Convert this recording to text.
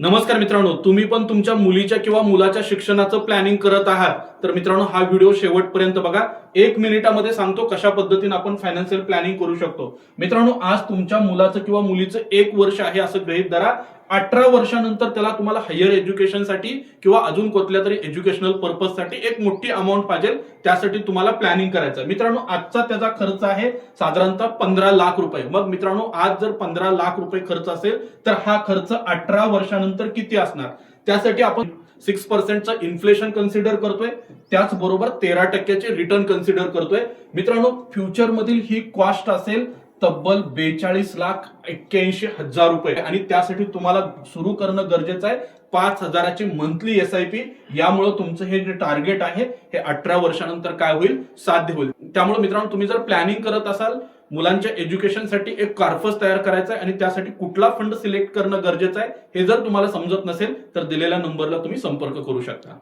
नमस्कार मित्रांनो तुम्ही पण तुमच्या मुलीच्या किंवा मुलाच्या शिक्षणाचं प्लॅनिंग करत आहात. तर मित्रांनो हा व्हिडिओ शेवटपर्यंत बघा. एक मिनिटामध्ये सांगतो कशा पद्धतीने आपण फायनान्शियल प्लॅनिंग करू शकतो. मित्रांनो आज तुमच्या मुलाचं किंवा मुलीचं एक वर्ष आहे असं गृहीत धरा. अठरा वर्षानंतर त्याला तुम्हाला हायर एज्युकेशनसाठी किंवा अजून कुठल्या तरी एज्युकेशनल पर्पजसाठी एक मोठी अमाऊंट पाहिजे. त्यासाठी तुम्हाला प्लॅनिंग करायचं आहे. मित्रांनो आजचा त्याचा खर्च आहे साधारणतः पंधरा लाख रुपये. मग मित्रांनो आज जर पंधरा लाख रुपये खर्च असेल तर हा खर्च अठरा वर्षानंतर किती असणार? त्यासाठी आपण सिक्स पर्सेंटचं इन्फ्लेशन कन्सिडर करतोय. त्याचबरोबर तेरा टक्क्याचे रिटर्न कन्सिडर करतोय. मित्रांनो फ्युचर मधील ही कॉस्ट असेल तब्बल बेचाळीस लाख एक्क्याऐंशी हजार रुपये. आणि त्यासाठी तुम्हाला सुरू करणं गरजेचं आहे. पाच हजाराची मंथली एस आय पी यामुळे तुमचं हे जे टार्गेट आहे हे अठरा वर्षानंतर काय होईल? साध्य होईल. त्यामुळे मित्रांनो तुम्ही जर प्लॅनिंग करत असाल मुलांच्या एज्युकेशनसाठी एक कार्फस तयार करायचा आहे आणि त्यासाठी कुठला फंड सिलेक्ट करणं गरजेचं आहे हे जर तुम्हाला समजत नसेल तर दिलेल्या नंबरला तुम्ही संपर्क करू शकता.